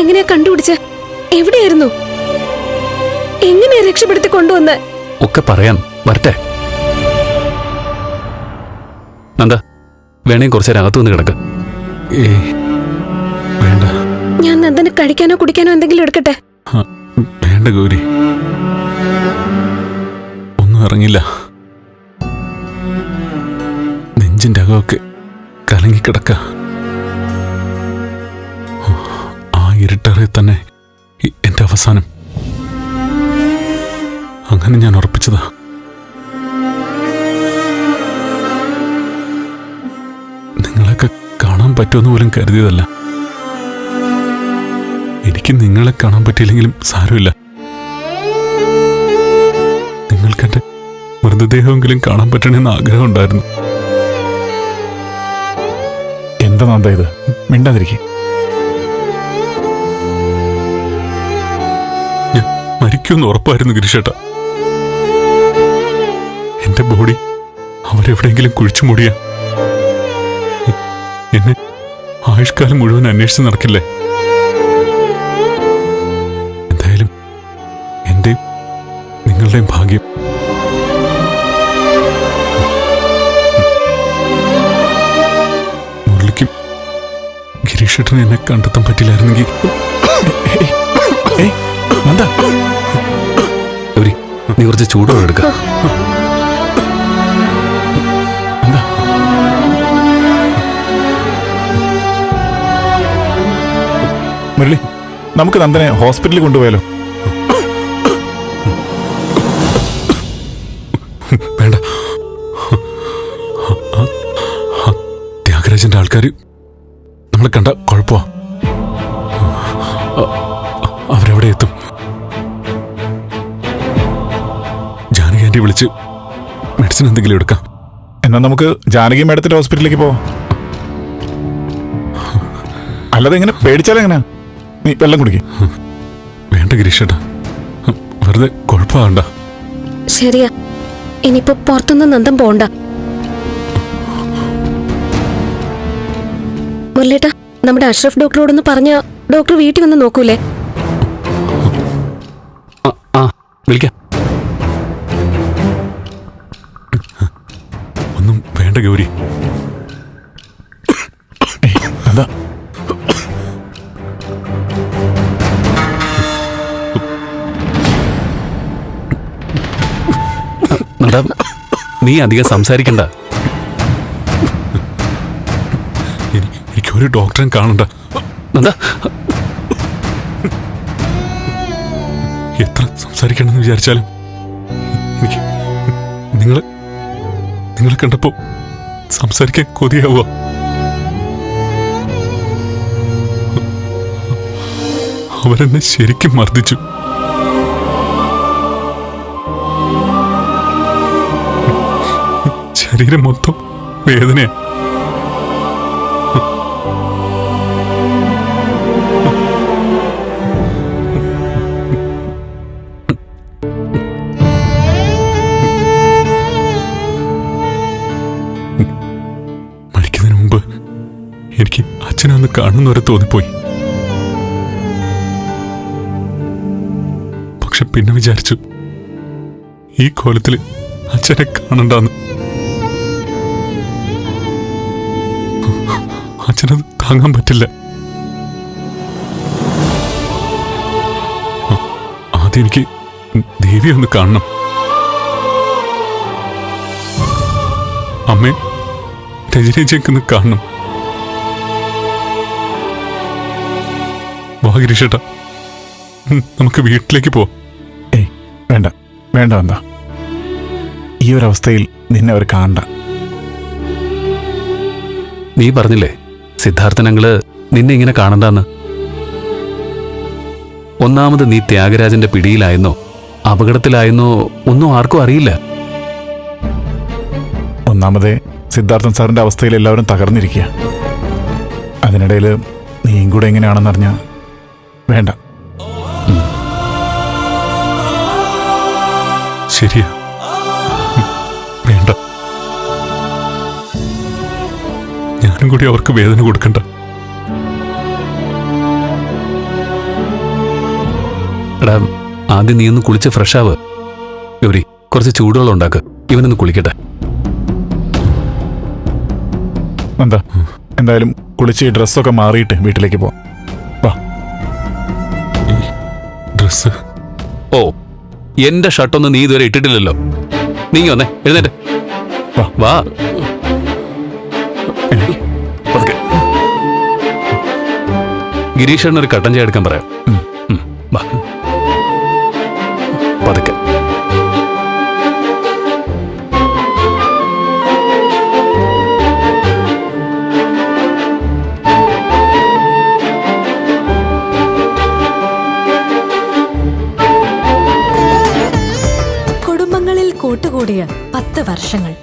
എങ്ങനെയാ കണ്ടുപിടിച്ച? എവിടെയായിരുന്നു? എങ്ങനെയാ രക്ഷപ്പെടുത്തി കൊണ്ടുവന്ന്? ഒക്കെ പറയാം. വരട്ടെ. നന്ദ വേണേ കുറച്ചു നേരം അകത്തു വന്ന് കിടക്ക്. വേണ്ട. ഞാൻ നന്ദന് കഴിക്കാനോ കുടിക്കാനോ എന്തെങ്കിലും എടുക്കട്ടെ? വേണ്ട ഗൗരി. ഒന്നും ഇറങ്ങില്ല. നെഞ്ചിന്റെ അകമൊക്കെ കലങ്ങിക്കിടക്ക. ഇരുട്ടറെ തന്നെ എന്റെ അവസാനം. അങ്ങനെ ഞാൻ ഉറപ്പിച്ചതാ. നിങ്ങളൊക്കെ കാണാൻ പറ്റുമെന്ന് പോലും കരുതിയതല്ല. എനിക്ക് നിങ്ങളെ കാണാൻ പറ്റിയില്ലെങ്കിലും സാരമില്ല. നിങ്ങൾക്കെന്റെ മൃതദേഹമെങ്കിലും കാണാൻ പറ്റണമെന്ന് ആഗ്രഹം ഉണ്ടായിരുന്നു. എന്താ നന്ദ ഇത്? മിണ്ടാതിരിക്കും. മരിക്കുമെന്ന് ഉറപ്പായിരുന്നു ഗിരിഷേട്ട എന്റെ ബോഡി അവരെവിടെയെങ്കിലും കുഴിച്ചു മൂടിയ. എന്നെ ആയുഷ്കാലം മുഴുവൻ അന്വേഷിച്ച് നടക്കില്ലേ? എന്തായാലും എന്റെ നിങ്ങളുടെയും ഭാഗ്യം. മുരളിക്കും ഗിരീഷേട്ടന് എന്നെ കണ്ടെത്താൻ പറ്റില്ലായിരുന്നെങ്കിൽ. എന്താ നീ കുറച്ച് ചൂടുവെള്ളം എടുക്ക. മുരളി നമുക്ക് നന്ദനെ ഹോസ്പിറ്റലിൽ കൊണ്ടുപോയാലോ? വേണ്ട. ത്യാഗരാജന്റെ ആൾക്കാർ നമ്മളെ കണ്ട കുഴപ്പമാ. ആന്റി വിളിച്ച്. മെഡിസിൻ എന്തെങ്കിലും എടുക്കാം. എന്നാൽ നമുക്ക് ജാനകി മേഡത്തിന്റെ ഹോസ്പിറ്റലിലേക്ക് പോവാം. അല്ലാതെ എങ്ങനെ പേടിച്ചാലെങ്ങനെയാ നീ വെള്ളം കുടിക്കും. വേണ്ട ഗിരീഷേട്ടാ. വെറുതെ കുഴപ്പമാണ്ട ശരിയാ. ഇനിയിപ്പോ പുറത്തുനിന്ന് നന്ദം പോണ്ട. മുല്ലേട്ടാ നമ്മുടെ അഷ്റഫ് ഡോക്ടറോടൊന്ന് പറഞ്ഞ ഡോക്ടർ വീട്ടിൽ വന്ന് നോക്കൂലേ? നീ അധികം സംസാരിക്കണ്ട. എനി- എനിക്കൊരു ഡോക്ടറെ കാണണ്ട. എന്താ? എത്ര സംസാരിക്കണമെന്ന് വിചാരിച്ചാലും എനിക്ക് നിങ്ങൾ നിങ്ങളെ കണ്ടപ്പോ സംസാരിക്കാൻ കൊതിയാവുക. അവരെന്നെ ശരിക്കും മർദ്ദിച്ചു. ശരീരം മൊത്തം വേദനയാ. മരിക്കുന്നതിന് മുമ്പ് എനിക്ക് അച്ഛനെ ഒന്ന് കാണുന്നവരെ തോന്നിപ്പോയി. പക്ഷെ പിന്നെ വിചാരിച്ചു ഈ കോലത്തിൽ അച്ഛനെ കാണണ്ടെന്ന്. അച്ഛനത് താങ്ങാൻ പറ്റില്ല. ആദ്യം എനിക്ക് ദേവിയെ ഒന്ന് കാണണം. അമ്മേ രജനീച്ചേക്കൊന്ന് കാണണം. വാ ഗിരീഷേട്ടാ. നമുക്ക് വീട്ടിലേക്ക് പോ ഏയ് വേണ്ട വേണ്ട എന്താ ഈ ഒരവസ്ഥയിൽ അവസ്ഥയിൽ നിന്നെ അവർ കാണണ്ട. നീ പറഞ്ഞില്ലേ സിദ്ധാർത്ഥനങ്ങൾ നിന്നെ ഇങ്ങനെ കാണണ്ടെന്ന്. ഒന്നാമത് നീ ത്യാഗരാജന്റെ പിടിയിലായെന്നോ അപകടത്തിലായെന്നോ ഒന്നും ആർക്കും അറിയില്ല. ഒന്നാമത് സിദ്ധാർത്ഥൻ സാറിന്റെ അവസ്ഥയിൽ എല്ലാവരും തകർന്നിരിക്കുക. അതിനിടയിൽ നീയും കൂടെ എങ്ങനെയാണെന്നറിഞ്ഞ വേണ്ട. ശരിയാ. ഞാനും കൂടി അവർക്ക് വേദന കൊടുക്കണ്ട. എടാ ആദ്യം നീ ഒന്ന് കുളിച്ച് ഫ്രഷ് ആവ്. ഗൗരി കുറച്ച് ചൂടുവെള്ളം ഉണ്ടാക്ക്. ഇവനൊന്ന് കുളിക്കട്ടെ. എന്താ? എന്തായാലും കുളിച്ച് ഈ ഡ്രസ്സൊക്കെ മാറിയിട്ട് വീട്ടിലേക്ക് പോവാം. വാ. ഡ്രസ്സ്? ഓ എന്റെ ഷർട്ടൊന്നും നീ ഇതുവരെ ഇട്ടിട്ടില്ലല്ലോ. നീ വന്നേ എഴുന്നേറ്റ്. വാ. ഗിരീഷണ്ണൊരു ഒരു കട്ടൻ ചായ എടുക്കാൻ പറയാം. പതുക്കെ. കുടുംബങ്ങളിൽ കൂട്ടുകൂടിയ പത്ത് വർഷങ്ങൾ.